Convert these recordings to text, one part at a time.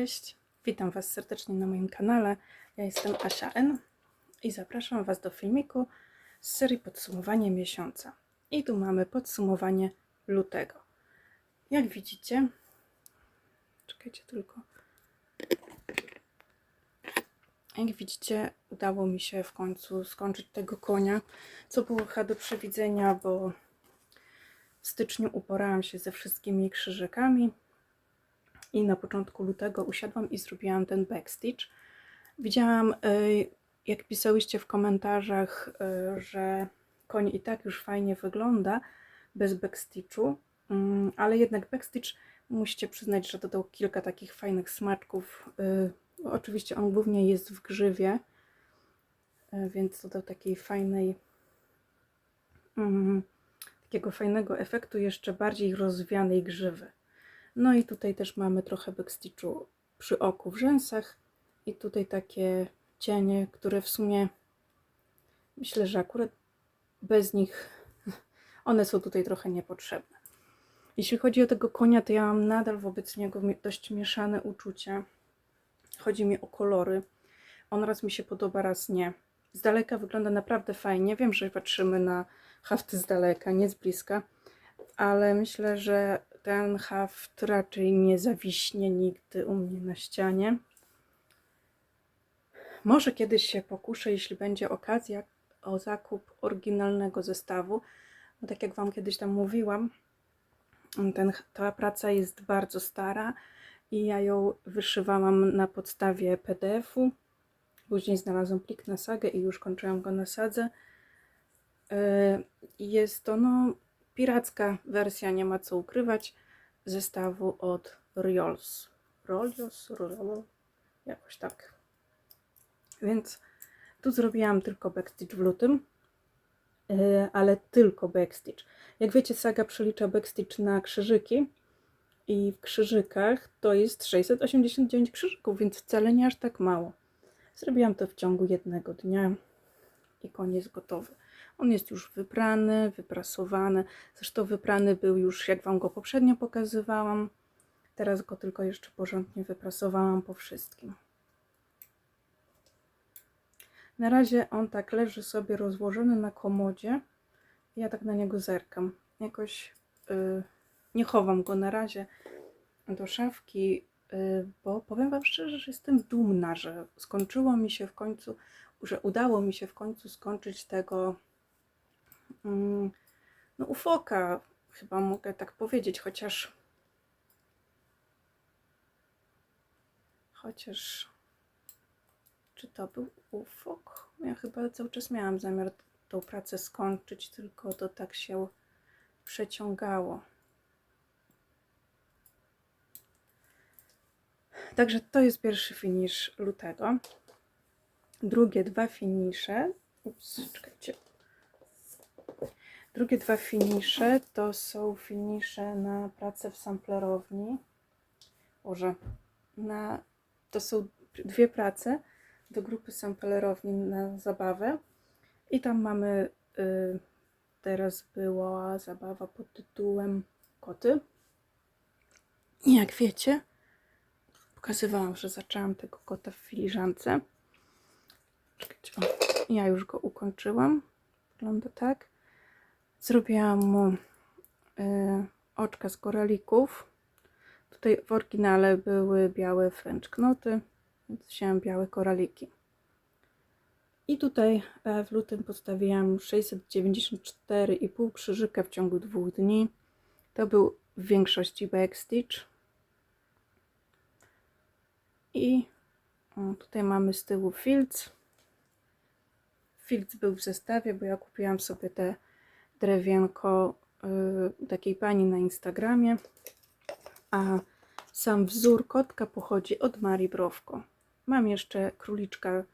Cześć, witam Was serdecznie na moim kanale. Ja jestem Asia N i zapraszam Was do filmiku z serii podsumowanie miesiąca. I tu mamy podsumowanie lutego. Jak widzicie, czekajcie tylko. Jak widzicie, udało mi się w końcu skończyć tego konia, co było chyba do przewidzenia, bo w styczniu uporałam się ze wszystkimi krzyżykami i na początku lutego usiadłam i zrobiłam ten backstitch. Widziałam, y, jak pisałyście w komentarzach, y, że koń i tak już fajnie wygląda bez backstitchu, mm, ale jednak backstitch musicie przyznać, że dodał kilka takich fajnych smaczków. y, Oczywiście on głównie jest w grzywie, więc dodał takiej fajnej, mm, takiego fajnego efektu jeszcze bardziej rozwianej grzywy. No i tutaj też mamy trochę backstitchu przy oku w rzęsach i tutaj takie cienie, które w sumie myślę, że akurat bez nich one są tutaj trochę niepotrzebne. Jeśli chodzi o tego konia, to ja mam nadal wobec niego dość mieszane uczucia. Chodzi mi o kolory. On raz mi się podoba, raz nie. Z daleka wygląda naprawdę fajnie. Wiem, że patrzymy na hafty z daleka, nie z bliska, ale myślę, że ten haft raczej nie zawiśnie nigdy u mnie na ścianie. Może kiedyś się pokuszę, jeśli będzie okazja, o zakup oryginalnego zestawu. Bo tak jak Wam kiedyś tam mówiłam, ten, ta praca jest bardzo stara i ja ją wyszywałam na podstawie PDF-u. Później znalazłam plik na sagę i już kończyłam go na sadze. Yy, Jest to no, piracka wersja, nie ma co ukrywać, zestawu od Riols. Rolios, Rolo, jakoś tak. Więc tu zrobiłam tylko backstitch w lutym, yy, ale tylko backstitch. Jak wiecie, saga przelicza backstitch na krzyżyki i w krzyżykach to jest 689 krzyżyków, więc wcale nie aż tak mało. Zrobiłam to w ciągu jednego dnia i koniec gotowy. On jest już wyprany, wyprasowany. Zresztą wyprany był już, jak Wam go poprzednio pokazywałam. Teraz go tylko jeszcze porządnie wyprasowałam po wszystkim. Na razie on tak leży sobie rozłożony na komodzie. Ja tak na niego zerkam. Jakoś yy, nie chowam go na razie do szafki, yy, bo powiem Wam szczerze, że jestem dumna, że skończyło mi się w końcu, że udało mi się w końcu skończyć tego no, ufoka, chyba mogę tak powiedzieć, chociaż chociaż czy to był ufok? Ja chyba cały czas miałam zamiar tą pracę skończyć, tylko to tak się przeciągało. Także to jest pierwszy finisz lutego. Drugie dwa finisze. Ups, czekajcie. Drugie dwa finisze to są finisze na pracę w samplerowni. Boże, na, to są dwie prace do grupy samplerowni na zabawę. I tam mamy, y, teraz była zabawa pod tytułem Koty. I jak wiecie, pokazywałam, że zaczęłam tego kota w filiżance. Ja już go ukończyłam. Wygląda tak. Zrobiłam mu y, oczka z koralików. Tutaj w oryginale były białe french knoty, więc wzięłam białe koraliki. I tutaj e, w lutym postawiłam 694,5 krzyżyka w ciągu dwóch dni. To był w większości backstitch. I tutaj mamy z tyłu filc. Filc był w zestawie, bo ja kupiłam sobie te drewienko y, takiej pani na Instagramie. A sam wzór kotka pochodzi od Marii Browko. Mam jeszcze króliczka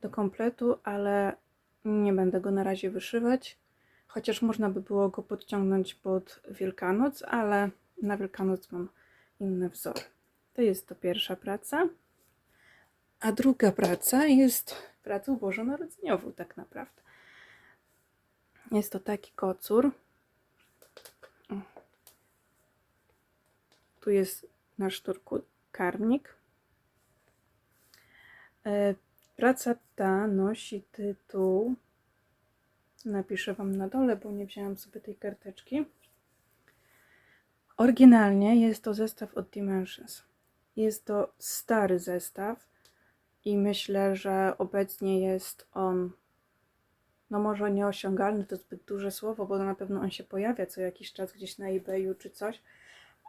do kompletu, ale nie będę go na razie wyszywać. Chociaż można by było go podciągnąć pod Wielkanoc, ale na Wielkanoc mam inne wzory. To jest to pierwsza praca. A druga praca jest pracą bożonarodzeniową tak naprawdę. Jest to taki kocur. Tu jest na szturku karmnik E, Praca ta nosi tytuł. Napiszę Wam na dole, bo nie wzięłam sobie tej karteczki. Oryginalnie jest to zestaw od Dimensions. Jest to stary zestaw i myślę, że obecnie jest on, no może nieosiągalny, to zbyt duże słowo, bo na pewno on się pojawia co jakiś czas gdzieś na eBayu czy coś,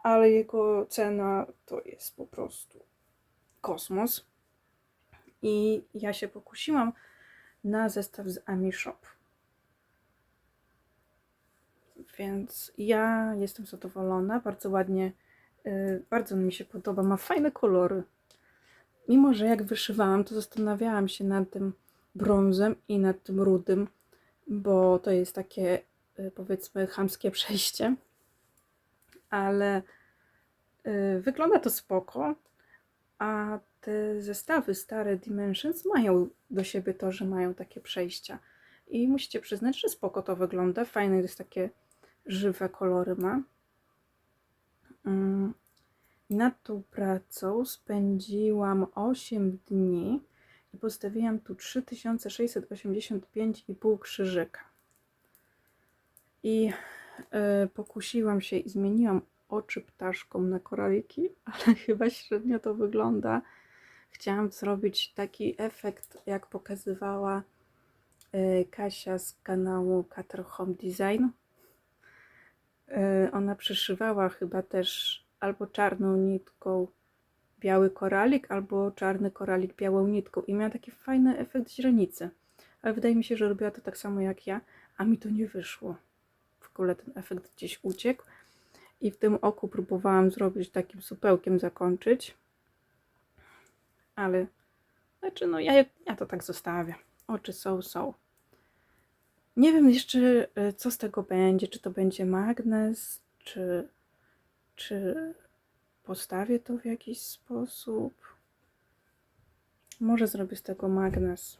ale jego cena to jest po prostu kosmos. I ja się pokusiłam na zestaw z Ami Shop. Więc ja jestem zadowolona, bardzo ładnie, yy, bardzo mi się podoba, ma fajne kolory. Mimo, że jak wyszywałam, to zastanawiałam się nad tym brązem i nad tym rudym, bo to jest takie yy, powiedzmy chamskie przejście. Ale yy, wygląda to spoko, a te zestawy stare Dimensions mają do siebie to, że mają takie przejścia. I musicie przyznać, że spoko to wygląda. Fajne jest takie żywe kolory ma. Mm. Nad tą pracą spędziłam 8 dni i postawiłam tu 3685,5 krzyżyka. I y, pokusiłam się i zmieniłam oczy ptaszką na koraliki, ale chyba średnio to wygląda. Chciałam zrobić taki efekt, jak pokazywała y, Kasia z kanału Cutter Home Design. Y, ona przyszywała chyba też albo czarną nitką biały koralik, albo czarny koralik białą nitką i miała taki fajny efekt źrenicy. Ale wydaje mi się, że robiła to tak samo jak ja, a mi to nie wyszło. W ogóle ten efekt gdzieś uciekł i w tym oku próbowałam zrobić takim supełkiem zakończyć. Ale znaczy no ja, ja to tak zostawię. Oczy są, są. Nie wiem jeszcze y, co z tego będzie, czy to będzie magnes, czy, czy postawię to w jakiś sposób. Może zrobię z tego magnes.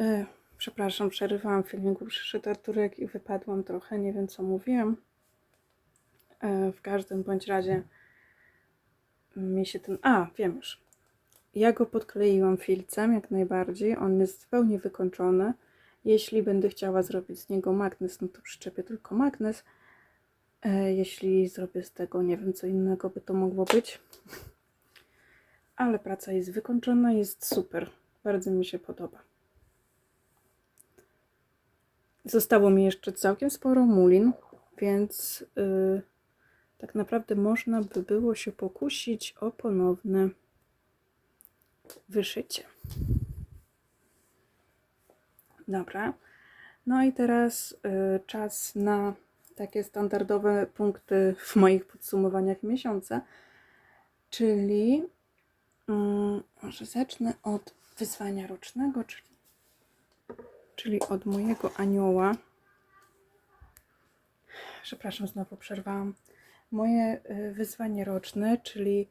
E, przepraszam, przerywałam filmiku, przyszedł Arturek i wypadłam trochę, nie wiem co mówiłam. E, w każdym bądź razie mi się ten... A, wiem już. Ja go podkleiłam filcem jak najbardziej. On jest zupełnie wykończony. Jeśli będę chciała zrobić z niego magnes, no to przyczepię tylko magnes. E, jeśli zrobię z tego nie wiem co innego by to mogło być. Ale praca jest wykończona, jest super. Bardzo mi się podoba. Zostało mi jeszcze całkiem sporo mulin, więc... Yy, tak naprawdę można by było się pokusić o ponowne wyszycie. Dobra. No i teraz y, czas na takie standardowe punkty w moich podsumowaniach miesiąca, czyli y, może zacznę od wyzwania rocznego, czyli, czyli od mojego anioła. Przepraszam, znowu przerwałam moje y, wyzwanie roczne, czyli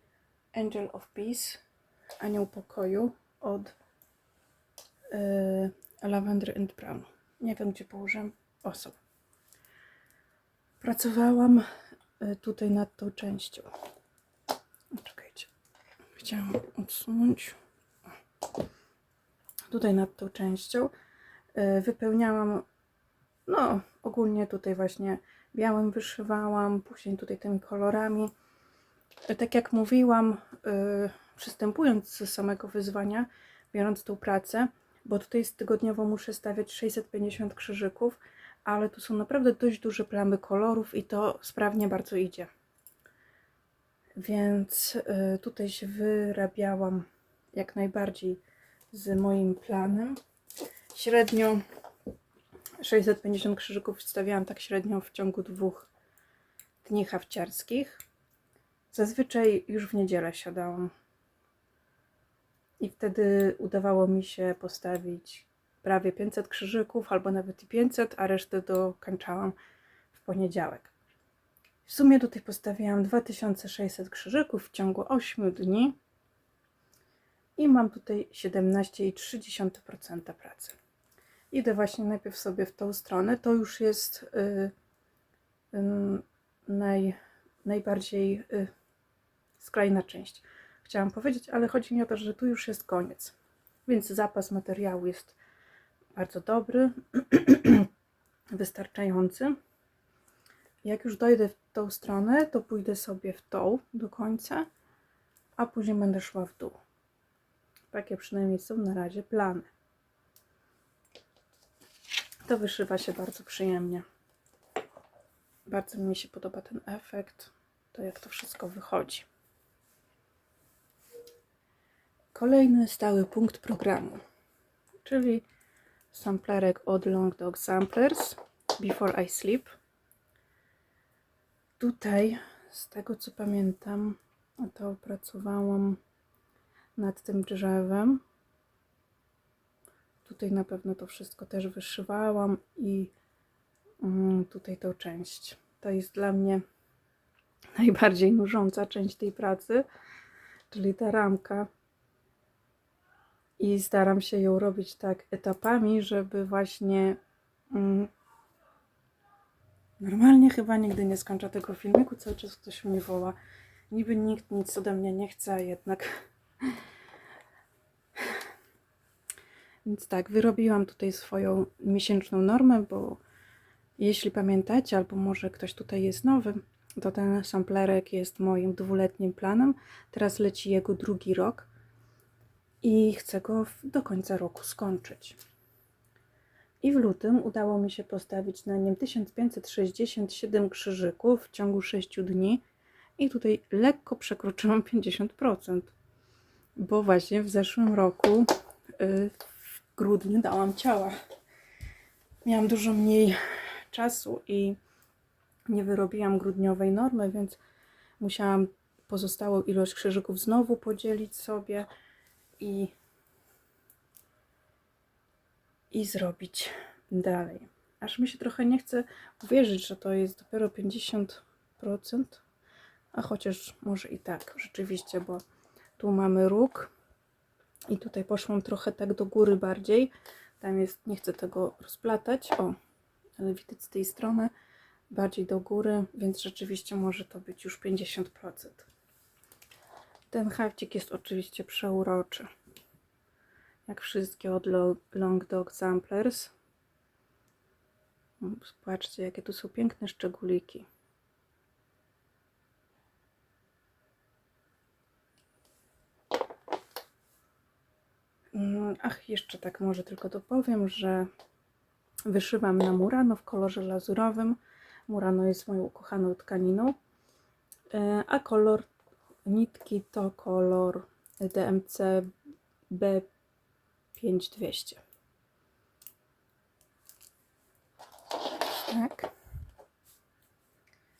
Angel of Peace, Anioł Pokoju od yy, Lavender and Brown. Nie wiem, gdzie położyłam osób. Pracowałam y, tutaj nad tą częścią. Czekajcie. Chciałam odsunąć. Tutaj nad tą częścią y, wypełniałam, no ogólnie tutaj właśnie białym wyszywałam, później tutaj tymi kolorami. Tak jak mówiłam, przystępując do samego wyzwania, biorąc tą pracę, bo tutaj tygodniowo muszę stawiać 650 krzyżyków, ale tu są naprawdę dość duże plamy kolorów i to sprawnie bardzo idzie. Więc yy, tutaj się wyrabiałam jak najbardziej z moim planem. Średnio 650 krzyżyków wstawiałam tak średnio w ciągu dwóch dni hawciarskich. Zazwyczaj już w niedzielę siadałam. I wtedy udawało mi się postawić prawie 500 krzyżyków, albo nawet i 500, a resztę dokończałam w poniedziałek. W sumie tutaj postawiłam 2600 krzyżyków w ciągu 8 dni i mam tutaj 17,3% pracy idę właśnie najpierw sobie w tą stronę. To już jest y, naj, najbardziej y, skrajna część. chciałam powiedzieć, ale chodzi mi o to, że tu już jest koniec. Więc zapas materiału jest bardzo dobry, wystarczający. Jak już dojdę w tą stronę, to pójdę sobie w tą do końca, a później będę szła w dół. Takie przynajmniej są na razie plany. To wyszywa się bardzo przyjemnie. Bardzo mi się podoba ten efekt, to jak to wszystko wychodzi. Kolejny stały punkt programu, czyli samplerek od Long Dog Samplers Before I Sleep. Tutaj, z tego co pamiętam, to pracowałam nad tym drzewem. Tutaj na pewno to wszystko też wyszywałam i mm, tutaj tą część. To jest dla mnie najbardziej nużąca część tej pracy, czyli ta ramka. I staram się ją robić tak etapami, żeby właśnie. Mm, normalnie chyba nigdy nie skończę tego filmiku, cały czas ktoś mnie woła. Niby nikt nic ode mnie nie chce, a jednak. Więc tak, wyrobiłam tutaj swoją miesięczną normę, bo jeśli pamiętacie, albo może ktoś tutaj jest nowy, to ten samplerek jest moim dwuletnim planem. Teraz leci jego drugi rok i chcę go do końca roku skończyć. I w lutym udało mi się postawić na nim 1567 krzyżyków w ciągu 6 dni i tutaj lekko przekroczyłam 50%, bo właśnie w zeszłym roku y, w grudniu dałam ciała. Miałam dużo mniej czasu i nie wyrobiłam grudniowej normy, więc musiałam pozostałą ilość krzyżyków znowu podzielić sobie i, i zrobić dalej. Aż mi się trochę nie chce uwierzyć, że to jest dopiero 50%, a chociaż może i tak, rzeczywiście, bo tu mamy róg i tutaj poszłam trochę tak do góry bardziej. Tam jest, nie chcę tego rozplatać, o, ale widać z tej strony bardziej do góry, więc rzeczywiście może to być już 50%. Ten hafcik jest oczywiście przeuroczy. Jak wszystkie od Lo- Long Dog Samplers. Zobaczcie, jakie tu są piękne szczególiki. Mm, Ach, jeszcze tak może tylko dopowiem, że wyszywam na Murano w kolorze lazurowym. Murano jest moją ukochaną tkaniną, E, a kolor nitki to kolor DMC B5200. Tak.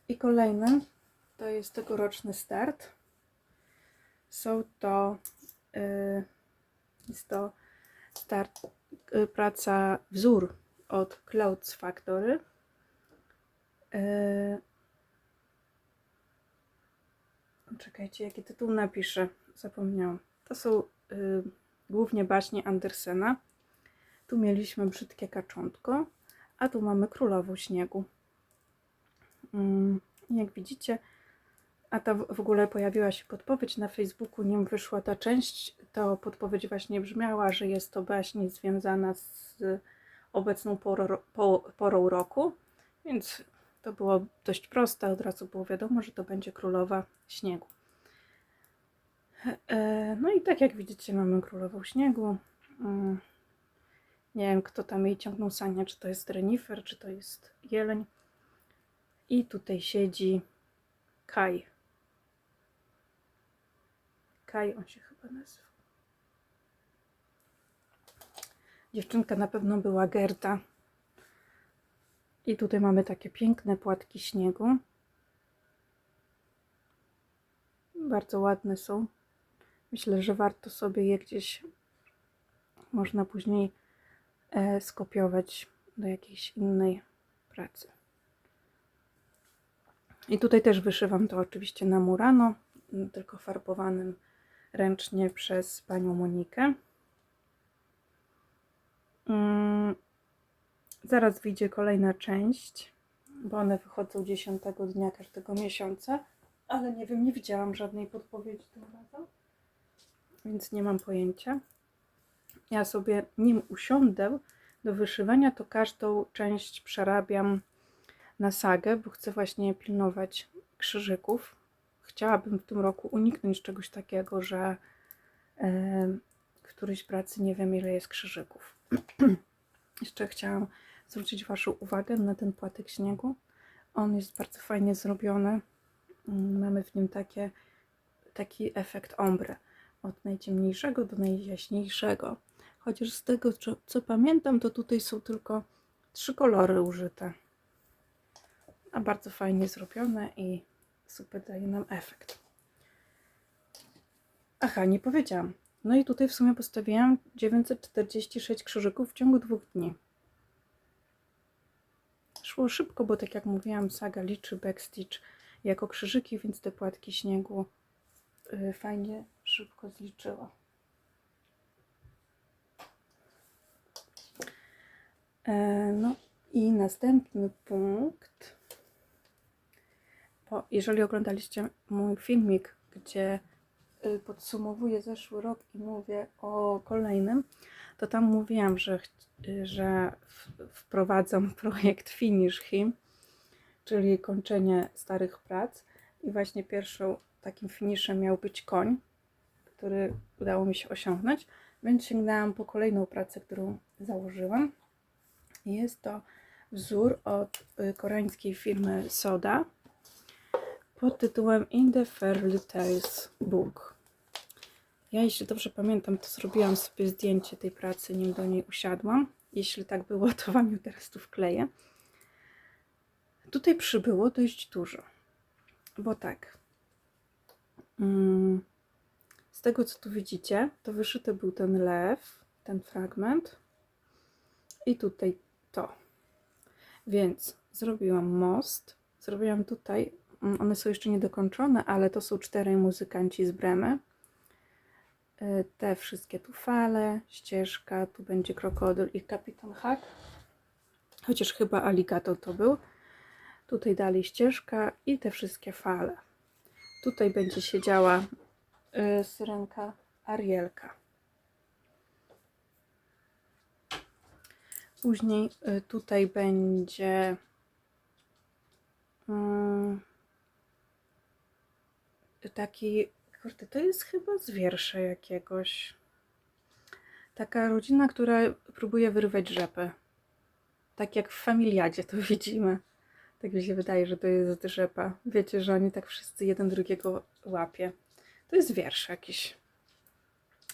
I kolejny to jest tegoroczny start. Są to y, jest to start, y, praca wzór od Clouds Factory. Y, Czekajcie, jaki tytuł napiszę. Zapomniałam. To są y, głównie baśnie Andersena. Tu mieliśmy brzydkie kaczątko, a tu mamy królową śniegu. Mm, jak widzicie, a ta w ogóle pojawiła się podpowiedź na Facebooku, nim wyszła ta część, to podpowiedź właśnie brzmiała, że jest to baśń związana z obecną porą, po, porą roku, więc to było dość proste, od razu było wiadomo, że to będzie królowa śniegu. E, No i tak jak widzicie, mamy królową śniegu. Mm, Nie wiem, kto tam jej ciągnął sania, czy to jest renifer, czy to jest jeleń. I tutaj siedzi Kaj. Kaj on się chyba nazywa. Dziewczynka na pewno była Gerda. I tutaj mamy takie piękne płatki śniegu. Bardzo ładne są. Myślę, że warto sobie je gdzieś można później e, skopiować do jakiejś innej pracy. I tutaj też wyszywam to oczywiście na Murano, tylko farbowanym ręcznie przez panią Monikę. Zaraz wyjdzie kolejna część, bo one wychodzą 10 dnia każdego miesiąca, ale nie wiem, nie widziałam żadnej podpowiedzi tym razem. więc nie mam pojęcia. Ja sobie nim usiądę do wyszywania, to każdą część przerabiam na sagę, bo chcę właśnie pilnować krzyżyków. Chciałabym w tym roku uniknąć czegoś takiego, że e, w pracy nie wiem ile jest krzyżyków. Jeszcze chciałam zwrócić Waszą uwagę na ten płatek śniegu. On jest bardzo fajnie zrobiony. Mm, Mamy w nim takie, taki efekt ombre. Od najciemniejszego do najjaśniejszego. Chociaż z tego, co, co pamiętam, to tutaj są tylko trzy kolory użyte. A bardzo fajnie zrobione i super daje nam efekt. Aha, nie powiedziałam. No i tutaj w sumie postawiłam 946 krzyżyków w ciągu dwóch dni. Szło szybko, bo tak jak mówiłam, saga liczy backstitch jako krzyżyki, więc te płatki śniegu y, fajnie szybko zliczyła. E, No i następny punkt. Bo jeżeli oglądaliście mój filmik, gdzie podsumowuję zeszły rok i mówię o kolejnym, to tam mówiłam, że, y, że wprowadzam projekt Finish Him, czyli kończenie starych prac. I właśnie pierwszą takim finishem miał być koń, który udało mi się osiągnąć, więc sięgnęłam po kolejną pracę, którą założyłam. Jest to wzór od y, koreańskiej firmy Soda pod tytułem In the Fairy Tales Book. Ja, jeśli dobrze pamiętam, to zrobiłam sobie zdjęcie tej pracy, nim do niej usiadłam. Jeśli tak było, to Wam ją teraz tu wkleję. Tutaj przybyło dość dużo, bo tak. mm, Z tego, co tu widzicie, to wyszyty był ten lew, ten fragment i tutaj to. Więc zrobiłam most, zrobiłam tutaj, mm, one są jeszcze niedokończone, ale to są czterej muzykanci z Bremy. Y, Te wszystkie tu fale, ścieżka, tu będzie krokodyl i kapitan Hack. Chociaż chyba aligator to był. Tutaj dalej ścieżka i te wszystkie fale. Tutaj będzie siedziała y, syrenka Arielka. Później y, tutaj będzie mm, taki, kurde, to jest chyba z wiersza jakiegoś. Taka rodzina, która próbuje wyrwać rzepę. Tak jak w familiadzie to widzimy. Tak mi się wydaje, że to jest rzepa. Wiecie, że oni tak wszyscy jeden drugiego łapie. To jest wiersz jakiś.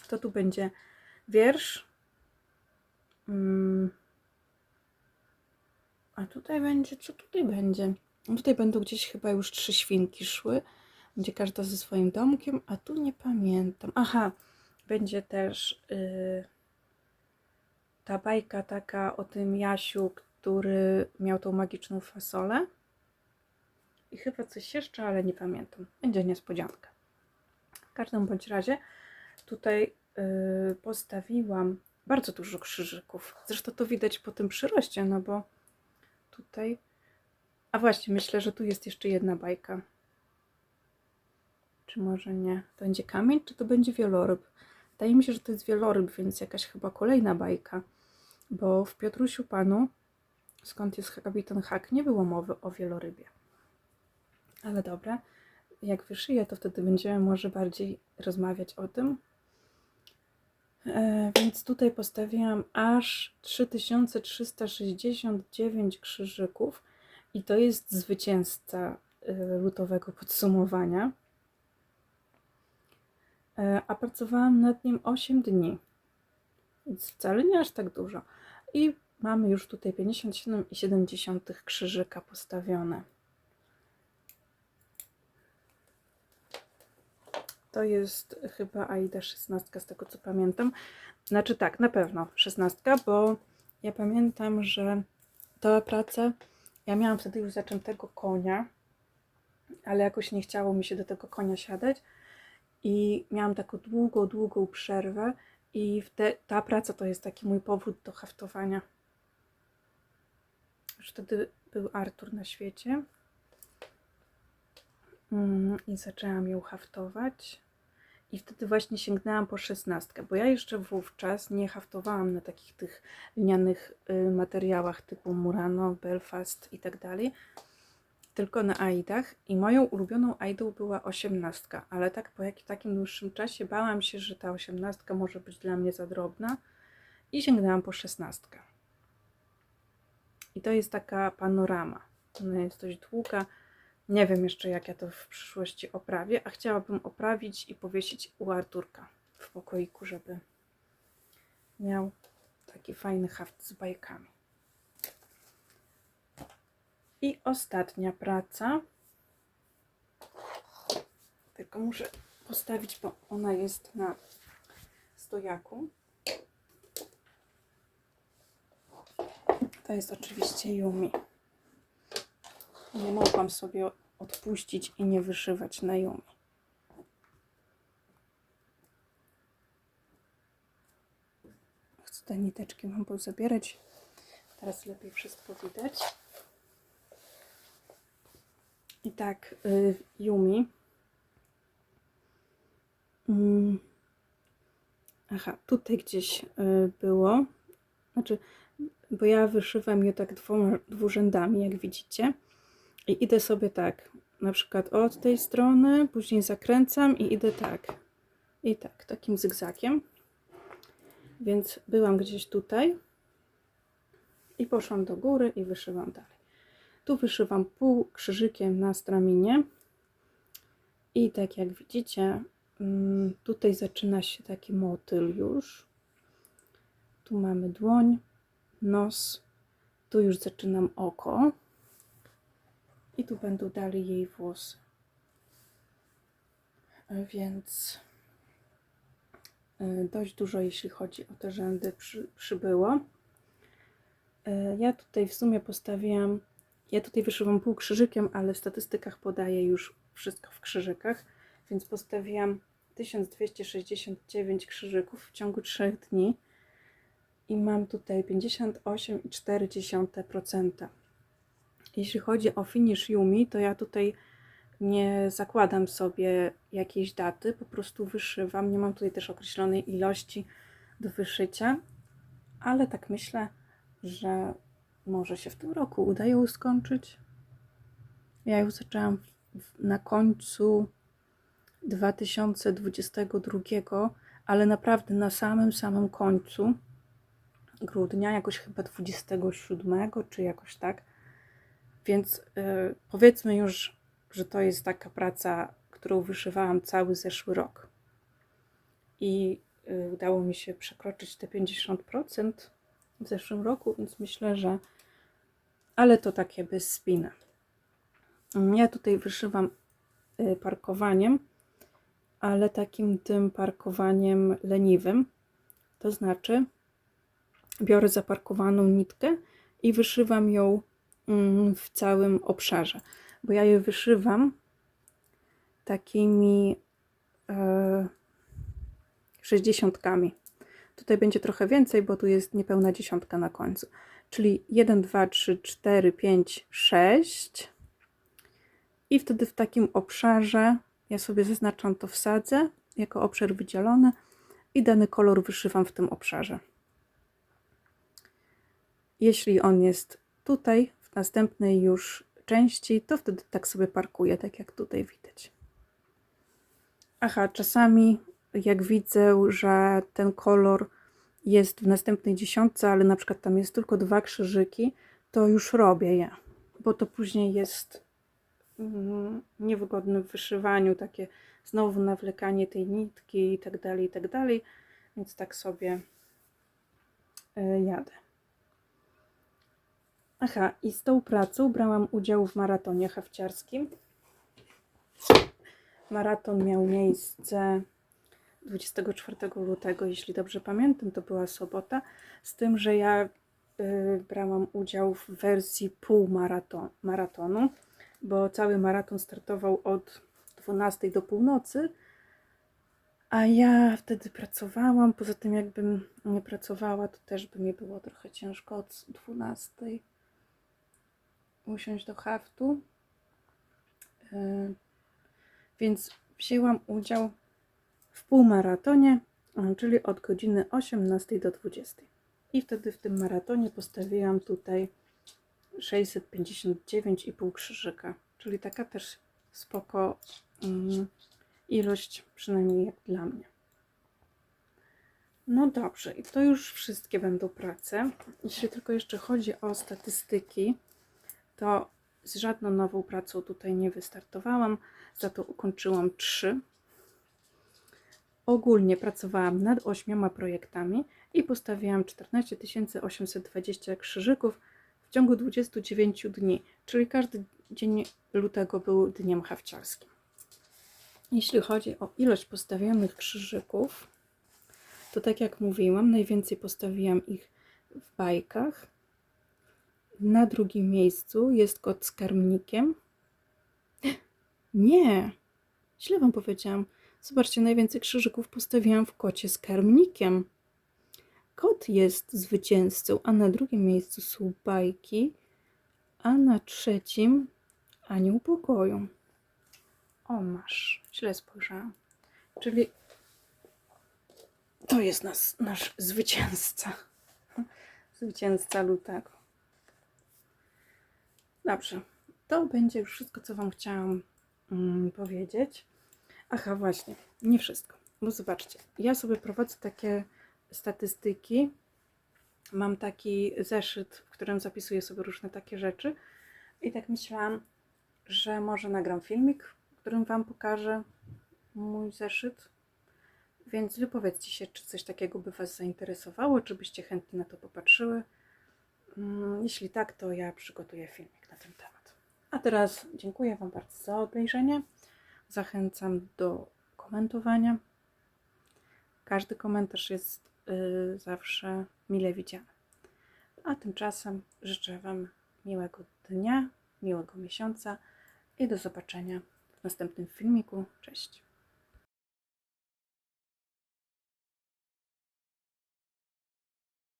To tu będzie wiersz. Mm. A tutaj będzie, co tutaj będzie? Tutaj będą gdzieś chyba już trzy świnki szły. Będzie każda ze swoim domkiem, a tu nie pamiętam. Aha, będzie też y, ta bajka taka o tym Jasiu, który miał tą magiczną fasolę. I chyba coś jeszcze, ale nie pamiętam. Będzie niespodzianka. W każdym bądź razie tutaj y, postawiłam bardzo dużo krzyżyków. Zresztą to widać po tym przyroście, no bo tutaj. A właśnie, myślę, że tu jest jeszcze jedna bajka. Czy może nie? To będzie kamień, czy to będzie wieloryb? Wydaje mi się, że to jest wieloryb, więc jakaś chyba kolejna bajka. Bo w Piotrusiu Panu, skąd jest kapitan Hak, nie było mowy o wielorybie. Ale dobra, jak wyszyję, to wtedy będziemy może bardziej rozmawiać o tym. E, więc tutaj postawiłam aż 3369 krzyżyków i to jest zwycięzca e, lutowego podsumowania. E, A pracowałam nad nim 8 dni, więc wcale nie aż tak dużo. I mamy już tutaj 57,7 krzyżyka postawione. To jest chyba AIDA 16 z tego co pamiętam. Znaczy tak, na pewno 16, bo ja pamiętam, że ta praca, ja miałam wtedy już zaczętego konia, ale jakoś nie chciało mi się do tego konia siadać i miałam taką długą, długą przerwę i wte, ta praca to jest taki mój powód do haftowania. Już wtedy był Artur na świecie. Mm, I zaczęłam ją haftować. I wtedy właśnie sięgnęłam po szesnastkę, bo ja jeszcze wówczas nie haftowałam na takich tych lnianych y, materiałach typu Murano, Belfast i tak dalej, tylko na Aidach. I moją ulubioną Aidą była osiemnastka, ale tak po jak, takim dłuższym czasie bałam się, że ta osiemnastka może być dla mnie za drobna i sięgnęłam po szesnastkę. I to jest taka panorama. Ona jest dość długa. Nie wiem jeszcze, jak ja to w przyszłości oprawię, a chciałabym oprawić i powiesić u Arturka w pokoiku, żeby miał taki fajny haft z bajkami. I ostatnia praca. Tylko muszę postawić, bo ona jest na stojaku. To jest oczywiście Yumi. Nie mogłam sobie odpuścić i nie wyszywać na Yumi. Chcę te niteczki mam pozabierać. Teraz lepiej wszystko widać. I tak, y, Yumi. Mm. Aha, tutaj gdzieś y, było. Znaczy, bo ja wyszywam je tak dwoma, dwurzędami, jak widzicie. I idę sobie tak, na przykład od tej strony, później zakręcam i idę tak. I tak, takim zygzakiem. Więc byłam gdzieś tutaj i poszłam do góry i wyszywam dalej. Tu wyszywam pół krzyżykiem na straminie. I tak jak widzicie, mm, tutaj zaczyna się taki motyl już. Tu mamy dłoń, nos, tu już zaczynam oko i tu będą dalej jej włosy. Więc e, dość dużo, jeśli chodzi o te rzędy, przy, przybyło. E, Ja tutaj w sumie postawiłam, ja tutaj wyszywam pół krzyżykiem, ale w statystykach podaję już wszystko w krzyżykach, więc postawiłam 1269 krzyżyków w ciągu 3 dni i mam tutaj 58,4%. Jeśli chodzi o finish Yumi, to ja tutaj nie zakładam sobie jakiejś daty, po prostu wyszywam. Nie mam tutaj też określonej ilości do wyszycia, ale tak myślę, że może się w tym roku uda ją skończyć. Ja już zaczęłam na końcu 2022, ale naprawdę na samym, samym końcu grudnia, jakoś chyba 27 czy jakoś tak. Więc y, powiedzmy już, że to jest taka praca, którą wyszywałam cały zeszły rok. I y, udało mi się przekroczyć te 50% w zeszłym roku, więc myślę, że. Ale to takie bez spiny. Mm, Ja tutaj wyszywam y, parkowaniem, ale takim tym parkowaniem leniwym. To znaczy, biorę zaparkowaną nitkę i wyszywam ją mm, w całym obszarze, bo ja je wyszywam takimi e, sześćdziesiątkami. Tutaj będzie trochę więcej, bo tu jest niepełna dziesiątka na końcu. Czyli 1, 2, 3, 4, 5, 6. I wtedy w takim obszarze ja sobie zaznaczam to wsadzę jako obszar wydzielony i dany kolor wyszywam w tym obszarze. Jeśli on jest tutaj, w następnej już części, to wtedy tak sobie parkuję, tak jak tutaj widać. Aha, czasami jak widzę, że ten kolor jest w następnej dziesiątce, ale na przykład tam jest tylko dwa krzyżyki, to już robię je, bo to później jest mm, niewygodne w wyszywaniu, takie znowu nawlekanie tej nitki i tak dalej, i tak dalej, więc tak sobie y, jadę. Aha, i z tą pracą brałam udział w maratonie hafciarskim. Maraton miał miejsce 24 lutego, jeśli dobrze pamiętam, to była sobota, z tym, że ja y, brałam udział w wersji półmaraton, maratonu, bo cały maraton startował od 12 do północy, a ja wtedy pracowałam. Poza tym, jakbym nie pracowała, to też by mi było trochę ciężko od 12 usiąść do haftu. Yy, Więc wzięłam udział w półmaratonie, czyli od godziny 18 do 20. I wtedy w tym maratonie postawiłam tutaj 659,5 krzyżyka, czyli taka też spoko mm, ilość, przynajmniej jak dla mnie. No dobrze, i to już wszystkie będą prace. Jeśli tylko jeszcze chodzi o statystyki, to z żadną nową pracą tutaj nie wystartowałam, za to ukończyłam trzy. Ogólnie pracowałam nad ośmioma projektami i postawiłam 14 820 krzyżyków w ciągu 29 dni, czyli każdy dzień lutego był dniem hawciarskim. Jeśli chodzi o ilość postawionych krzyżyków, to tak jak mówiłam, najwięcej postawiłam ich w bajkach. Na drugim miejscu jest kot z karmnikiem. Nie, źle wam powiedziałam. Zobaczcie, najwięcej krzyżyków postawiłam w kocie z karmnikiem. Kot jest zwycięzcą, a na drugim miejscu są bajki, a na trzecim anioł pokoju. O, masz, źle spojrzałam. Czyli to jest nas, nasz zwycięzca. Zwycięzca lutego. Dobrze, to będzie już wszystko, co Wam chciałam mm, powiedzieć. Aha, właśnie, nie wszystko. Bo zobaczcie, ja sobie prowadzę takie statystyki. Mam taki zeszyt, w którym zapisuję sobie różne takie rzeczy. I tak myślałam, że może nagram filmik, w którym Wam pokażę mój zeszyt. Więc wypowiedzcie się, czy coś takiego by Was zainteresowało, czy byście chętnie na to popatrzyły. Mm, Jeśli tak, to ja przygotuję filmik na ten temat. A teraz dziękuję Wam bardzo za obejrzenie. Zachęcam do komentowania. Każdy komentarz jest y, zawsze mile widziany. A tymczasem życzę Wam miłego dnia, miłego miesiąca i do zobaczenia w następnym filmiku. Cześć!